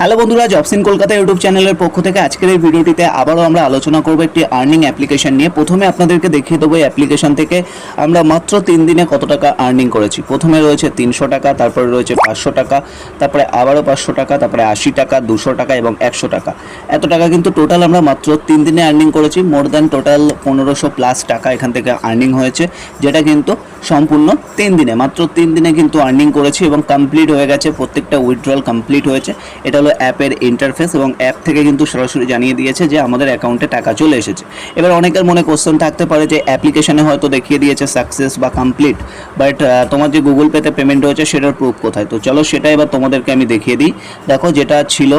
Hello বন্ধুরা জবসিন Kolkata YouTube চ্যানেলের পক্ষ থেকে আজকের এই ভিডিওটিতে আবারও আমরা আলোচনা করব একটি আর্নিং অ্যাপ্লিকেশন নিয়ে। প্রথমে আপনাদেরকে দেখিয়ে দেবো এই অ্যাপ্লিকেশন থেকে আমরা মাত্র তিন দিনে কত টাকা আর্নিং করেছি। প্রথমে রয়েছে তিনশো টাকা, তারপরে রয়েছে পাঁচশো টাকা, তারপরে আবারও পাঁচশো টাকা, তারপরে আশি টাকা, দুশো টাকা এবং একশো টাকা। এত টাকা কিন্তু টোটাল আমরা মাত্র তিন দিনে আর্নিং করেছি। মোর দ্যান টোটাল পনেরোশো প্লাস টাকা এখান থেকে আর্নিং হয়েছে, যেটা কিন্তু সম্পূর্ণ তিন দিনে। মাত্র তিন দিনে কিন্তু আর্নিং করেছি এবং কমপ্লিট হয়ে গেছে, প্রত্যেকটা উইথড্রল কমপ্লিট হয়েছে। এটা হলো অ্যাপের ইন্টারফেস এবং অ্যাপ থেকে কিন্তু সরাসরি জানিয়ে দিয়েছে যে আমাদের অ্যাকাউন্টে টাকা চলে এসেছে। এবার অনেকের মনে কোশ্চেন থাকতে পারে যে অ্যাপ্লিকেশনে হয়তো দেখিয়ে দিয়েছে সাকসেস বা কমপ্লিট বাট তোমার যে গুগল পেতে পেমেন্ট হয়েছে সেটার প্রুফ কোথায়? তো চলো সেটা এবার তোমাদেরকে আমি দেখিয়ে দিই। দেখো যেটা ছিল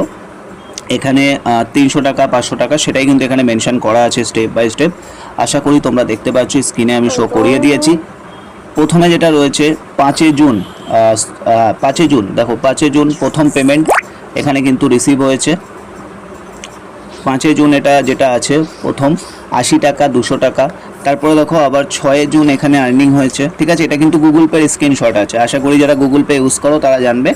এখানে তিনশো টাকা, পাঁচশো টাকা সেটাই কিন্তু এখানে মেনশন করা আছে স্টেপ বাই স্টেপ আশা করি তোমরা দেখতে পাচ্ছ স্ক্রিনে আমি শো করিয়ে দিয়েছি। প্রথমে যেটা রয়েছে, পাঁচই জুন পাঁচই জুন, দেখো, পাঁচই জুন প্রথম পেমেন্ট এখানে কিন্তু রিসিভ হয়েছে। পাঁচই জুন এটা যেটা আছে, প্রথম, আশি টাকা, দুশো টাকা। তারপরে দেখো, আবার ছয় জুন এখানে আর্নিং হয়েছে। ঠিক আছে, এটা কিন্তু গুগল পের স্ক্রিনশট আছে। আশা করি যারা গুগল পে ইউজ করো, তারা জানবে।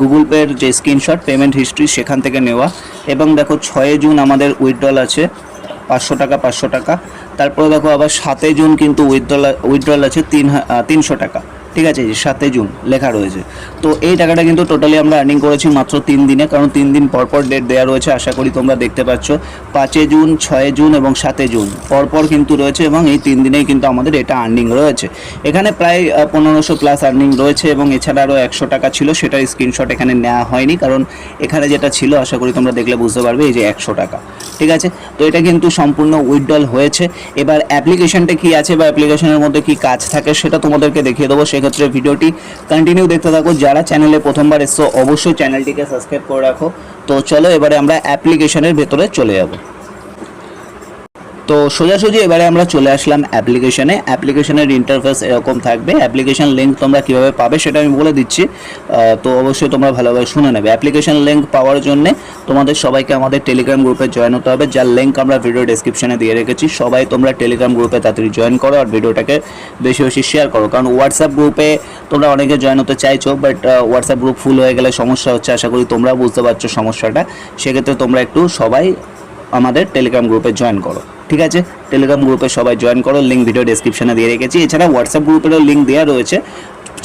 গুগল পের যে স্ক্রিনশট পেমেন্ট হিস্ট্রি সেখান থেকে নেওয়া। এবং দেখো, ছয় জুন আমাদের উইথড্রল আছে। পাঁচশো টাকা পাঁচশো টাকা। তারপরে দেখো আবার সাতই জুন কিন্তু উইথড্রল উইথড্রল আছে তিন তিনশো টাকা। ঠিক আছে, সাতই জুন লেখা রয়েছে। তো এই টাকাটা কিন্তু টোটালি আমরা আর্নিং করেছি মাত্র তিন দিনে, কারণ তিন দিন পর পর ডেট দেওয়া রয়েছে, আশা করি তোমরা দেখতে পাচ্ছ। পাঁচই জুন, ছয় জুন এবং সাতই জুন পরপর কিন্তু রয়েছে এবং এই তিন দিনেই কিন্তু আমাদের এটা আর্নিং রয়েছে। এখানে প্রায় পনেরোশো প্লাস আর্নিং রয়েছে এবং এছাড়া আরও একশো টাকা ছিল সেটার স্ক্রিনশট এখানে নেওয়া হয়নি, কারণ এখানে যেটা ছিল, আশা করি তোমরা দেখলে বুঝতে পারবে, এই যে একশো টাকা। ঠিক আছে? তো এটা কিন্তু সম্পূর্ণ উইথড্রল হয়েছে। এবার অ্যাপ্লিকেশনটা কি আছে বা অ্যাপ্লিকেশনের মধ্যে কি কাজ থাকে, সেটা তোমাদেরকে দেখিয়ে দেবো। সেক্ষেত্রে ভিডিওটি কন্টিনিউ দেখতে থাকো। যারা চ্যানেলে প্রথমবার এসছো, অবশ্যই চ্যানেলটিকে সাবস্ক্রাইব করে রাখো। তো চলো, এবারে আমরা অ্যাপ্লিকেশনের ভেতরে চলে যাব। তো সোজাসুজি এবারে আমরা চলে আসলাম অ্যাপ্লিকেশনে। অ্যাপ্লিকেশনের ইন্টারফেস এরকম থাকবে। অ্যাপ্লিকেশন লিঙ্ক তোমরা কীভাবে পাবে সেটা আমি বলে দিচ্ছি। তো অবশ্যই তোমরা ভালোভাবে শুনে নেবে। অ্যাপ্লিকেশন লিঙ্ক পাওয়ার জন্য তোমাদের সবাইকে আমাদের টেলিগ্রাম গ্রুপে জয়েন হতে হবে, যার লিঙ্ক আমরা ভিডিও ডেসক্রিপশনে দিয়ে রেখেছি। সবাই তোমরা টেলিগ্রাম গ্রুপে তাড়াতাড়ি জয়েন করো আর ভিডিওটাকে বেশি বেশি শেয়ার করো। কারণ হোয়াটসঅ্যাপ গ্রুপে তোমরা অনেকে জয়েন হতে চাইছো বাট হোয়াটসঅ্যাপ গ্রুপ ফুল হয়ে গেলে সমস্যা হচ্ছে। আশা করি তোমরা বুঝতে পারছ সমস্যাটা। সেক্ষেত্রে তোমরা একটু সবাই আমাদের টেলিগ্রাম গ্রুপে জয়েন করো। ঠিক আছে? টেলিগ্রাম গ্রুপে সবাই জয়েন করো লিঙ্ক ভিডিও ডেসক্রিপশনে দিয়ে রেখেছি। এছাড়া হোয়াটসঅ্যাপ গ্রুপেরও লিঙ্ক দেওয়া রয়েছে।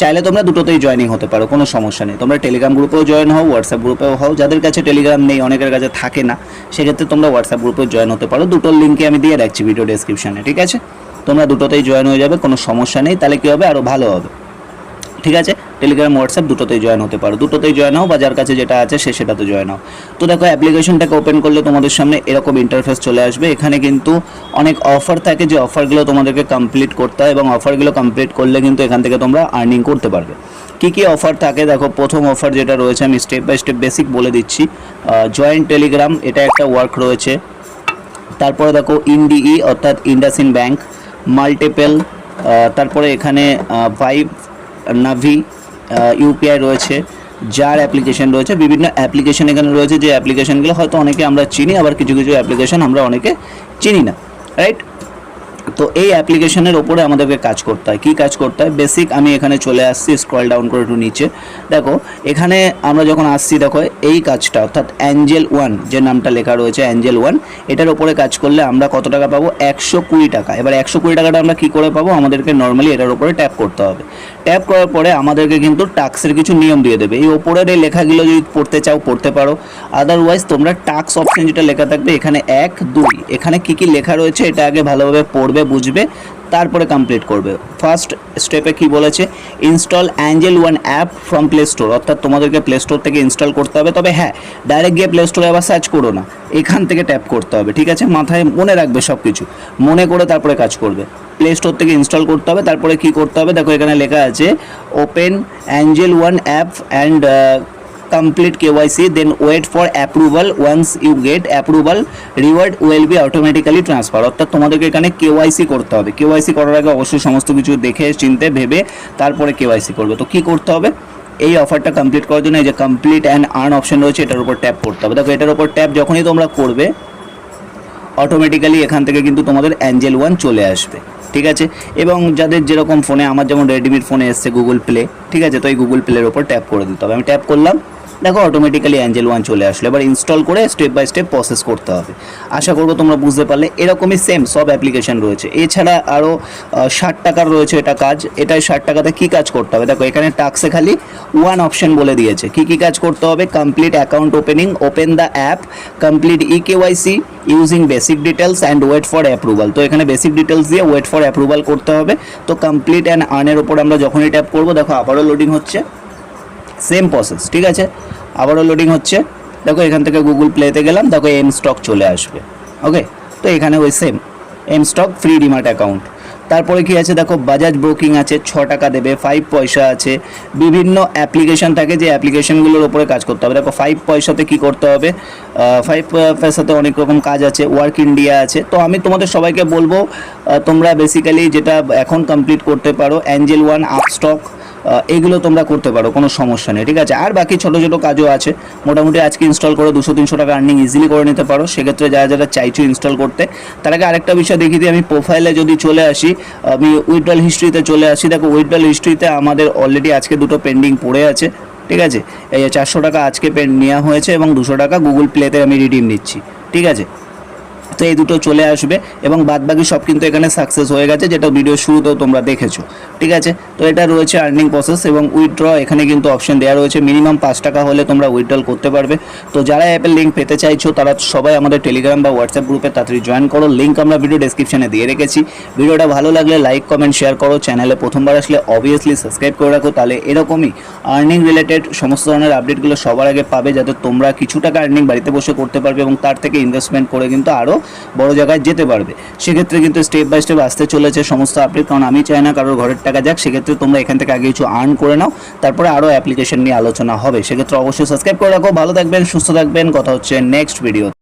চাইলে তোমরা দুটোতেই জয়েনিং হতে পারো, কোনো সমস্যা নেই। তোমরা টেলিগ্রাম গ্রুপেও জয়েন হও হোয়াটসঅ্যাপ গ্রুপেও হও। যাদের কাছে টেলিগ্রাম নেই, অনেকের কাছে থাকে না। সেক্ষেত্রে তোমরা হোয়াটসঅ্যাপ গ্রুপে জয়েন হতে পারো। দুটোর লিঙ্কে আমি দিয়ে রাখছি ভিডিও ডেসক্রিপশনে ঠিক আছে? তোমরা দুটোতেই জয়েন হয়ে যাবে, কোনো সমস্যা নেই। তাহলে কী হবে? আরও ভালো হবে। ঠিক আছে? টেলিগ্রাম হোয়াটসঅ্যাপ দুটোতেই জয়েন হতে পারো। দুটোতেই জয়েন হও বা যার কাছে যেটা আছে সে সেটাতে জয়েন হও। তো দেখো অ্যাপ্লিকেশনটাকে ওপেন করলে তোমাদের সামনে এরকম ইন্টারফেস চলে আসবে। এখানে কিন্তু অনেক অফার থাকে। যে অফারগুলো তোমাদেরকে কমপ্লিট করতে হয় এবং অফারগুলো কমপ্লিট করলে কিন্তু এখান থেকে তোমরা আর্নিং করতে পারবে। কী কী অফার থাকে? দেখো, প্রথম অফার যেটা রয়েছে, আমি স্টেপ বাই স্টেপ বেসিক বলে দিচ্ছি। জয়েন্ট টেলিগ্রাম এটা একটা ওয়ার্ক রয়েছে। তারপরে দেখো ইনডিই অর্থাৎ ইন্ডাসিন ব্যাংক মাল্টিপেল তারপরে এখানে ভাইব নাভি ইউপিআই রয়েছে, যার অ্যাপ্লিকেশন রয়েছে, বিভিন্ন অ্যাপ্লিকেশন এখানে রয়েছে, যে অ্যাপ্লিকেশনগুলো হয়তো অনেকে আমরা চিনি, আবার কিছু কিছু অ্যাপ্লিকেশন আমরা অনেকে চিনি না রাইট তো এই অ্যাপ্লিকেশনের ওপরে আমাদেরকে কাজ করতে হয়। কী কাজ করতে হয়? বেসিক আমি এখানে চলে আসছি স্ক্রল ডাউন করে একটু নিচে। দেখো, এখানে আমরা যখন আসছি, দেখো, এই কাজটা, অর্থাৎ অ্যাঞ্জেল ওয়ান যে নামটা লেখা রয়েছে অ্যাঞ্জেল ওয়ান এটার ওপরে কাজ করলে আমরা কত টাকা পাবো? একশো কুড়ি টাকা। এবার একশো কুড়ি টাকাটা আমরা কী করে পাবো? আমাদেরকে নর্মালি এটার উপরে ট্যাপ করতে হবে। ট্যাপ করার পরে আমাদেরকে কিন্তু টাক্সের কিছু নিয়ম দিয়ে দেবে। এই ওপরের এই লেখাগুলো যদি পড়তে চাও, পড়তে পারো। আদারওয়াইজ তোমরা টাক্স অপশন যেটা লেখা থাকবে, এখানে এক, দুই। এখানে কি কি লেখা রয়েছে, এটা আগে ভালোভাবে পড়বে বুঝবে, তারপরে কমপ্লিট করবে। ফার্স্ট স্টেপে কি বলেছে? Install Angel One app from Play Store অর্থাৎ তোমাদেরকে প্লে স্টোর থেকে ইনস্টল করতে হবে। তবে হ্যাঁ ডাইরেক্ট গিয়ে প্লে স্টোরে আবার সার্চ করো না। এখান থেকে ট্যাপ করতে হবে। ঠিক আছে? মাথায় মনে রাখবে সব কিছু মনে করে তারপরে কাজ করবে। প্লে স্টোর থেকে ইনস্টল করতে হবে। তারপরে কি করতে হবে? দেখো এখানে লেখা আছে open Angel One app and complete KYC then wait for approval. Once you get approval, reward will be automatically transfer অর্থাৎ তোমাদেরকে এখানে KYC করতে হবে। KYC করার আগে অবশ্যই সমস্ত কিছু দেখে, চিনতে, ভেবে তারপরে KYC করবে। তো কি করতে হবে? এই অফারটা কমপ্লিট করার জন্য এই যে কমপ্লিট অ্যান্ড আর্ন অপশন রয়েছে, এটার উপর ট্যাপ করতে হবে। দেখো, এটার উপর ট্যাপ যখনই তোমরা করবে অটোমেটিক্যালি এখান থেকে কিন্তু তোমাদের অ্যাঞ্জেল ওয়ান চলে আসবে। ঠিক আছে? এবং যাদের যেরকম ফোনে আমার যেমন রেডমির ফোনে এসছে গুগল প্লে ঠিক আছে? তো এই গুগল প্লের ওপর ট্যাপ করে দিতে হবে। আমি ট্যাপ করলাম। দেখো অটোমেটিক্যালি অ্যাঞ্জেল ওয়ান চলে আসলো। এবার ইনস্টল করে স্টেপ বাই স্টেপ প্রসেস করতে হবে। আশা করব তোমরা বুঝতে পারলে, এরকমই সেম সব অ্যাপ্লিকেশন রয়েছে। এছাড়া আরও ষাট টাকার রয়েছে এটা কাজ। এটাই ষাট টাকাতে কী কাজ করতে হবে? দেখো, এখানে টাক্সে খালি ওয়ান অপশন বলে দিয়েছে। কী কী কাজ করতে হবে? Complete account opening open the app complete e KYC using basic details and wait for approval তো এখানে বেসিক ডিটেলস দিয়ে ওয়েট ফর অ্যাপ্রুভাল করতে হবে। তো কমপ্লিট অ্যান্ড আর্নের ওপর আমরা যখনই ট্যাপ করব, দেখো, আবারও লোডিং হচ্ছে। সেম প্রসেস ঠিক আছে? আবারও লোডিং হচ্ছে। দেখো, এখান থেকে গুগল প্লেতে গেলাম, দেখো এম স্টক চলে আসবে। ওকে তো এখানে ওই same M stock free demat account তারপরে কি আছে? দেখো বাজাজ ব্রোকিং আছে, ছ টাকা দেবে ফাইভ পয়সা আছে। বিভিন্ন অ্যাপ্লিকেশন থাকে যে অ্যাপ্লিকেশনগুলোর ওপরে কাজ করতে হবে। দেখো ফাইভ পয়সাতে কি করতে হবে? ফাইভ পয়সাতে অনেক রকম কাজ আছে ওয়ার্ক ইন্ডিয়া আছে। তো আমি তোমাদের সবাইকে বলব তোমরা বেসিক্যালি যেটা এখন কমপ্লিট করতে পারো অ্যাঞ্জেল ওয়ান আপস্টক এগুলো তোমরা করতে পারো, কোনো সমস্যা নেই, ঠিক আছে? আর বাকি ছোটো ছোটো কাজও আছে। মোটামুটি আজকে ইনস্টল করে, দুশো তিনশো টাকা আর্নিং ইজিলি করে নিতে পারো। সেক্ষেত্রে যারা যারা চাইছো ইনস্টল করতে, তার আগে আরেকটা বিষয় দেখিয়ে দিই, আমি প্রোফাইলে যদি চলে আসি, আমি উইথড্রল হিস্ট্রিতে চলে আসি। দেখো উইথড্রল হিস্ট্রিতে আমাদের অলরেডি আজকে দুটো পেন্ডিং পড়ে আছে, ঠিক আছে? এই চারশো টাকা আজকে পেন নেওয়া হয়েছে এবং দুশো টাকা গুগল প্লেতে আমি রিডিম নিচ্ছি, ঠিক আছে? তো এই দুটো চলে আসবে এবং বাদবাকি সব কিন্তু এখানে সাকসেস হয়ে গেছে, যেটা ভিডিও শুরুতেও তোমরা দেখেছ। ঠিক আছে? তো এটা রয়েছে আর্নিং প্রসেস এবং উইথড্র এখানে কিন্তু অপশন দেওয়া রয়েছে। মিনিমাম পাঁচ টাকা হলে তোমরা উইথড্রল করতে পারবে। তো যারা অ্যাপের লিঙ্ক পেতে চাইছো, তারা সবাই আমাদের টেলিগ্রাম বা হোয়াটসঅ্যাপ গ্রুপে তাড়াতাড়ি জয়েন করো। লিঙ্ক আমরা ভিডিও ডেসক্রিপশনে দিয়ে রেখেছি। ভিডিওটা ভালো লাগলে লাইক কমেন্ট শেয়ার করো। চ্যানেলে প্রথমবার আসলে অবভিয়াসলি সাবস্ক্রাইব করে রাখো। তাহলে এরকমই আর্নিং রিলেটেড সমস্ত ধরনের আপডেটগুলো সবার আগে পাবে, যাতে তোমরা কিছু টাকা আর্নিং বাড়িতে বসে করতে পারবে এবং তার থেকে ইনভেস্টমেন্ট করে কিন্তু আরও বড় জায়গায় যেতে পারবে। সেক্ষেত্রে কিন্তু স্টেপ বাই স্টেপ আসতে চলেছে সমস্ত আপডেট কারণ আমি চাই না কারোর ঘরের টাকা যাক, সেক্ষেত্রে তোমরা এখান থেকে আগে কিছু আর্ন করে নাও, তারপরে আরও অ্যাপ্লিকেশন নিয়ে আলোচনা হবে। সেক্ষেত্রে অবশ্যই সাবস্ক্রাইব করে রাখো। ভালো থাকবেন, সুস্থ থাকবেন। কথা হচ্ছে নেক্সট ভিডিও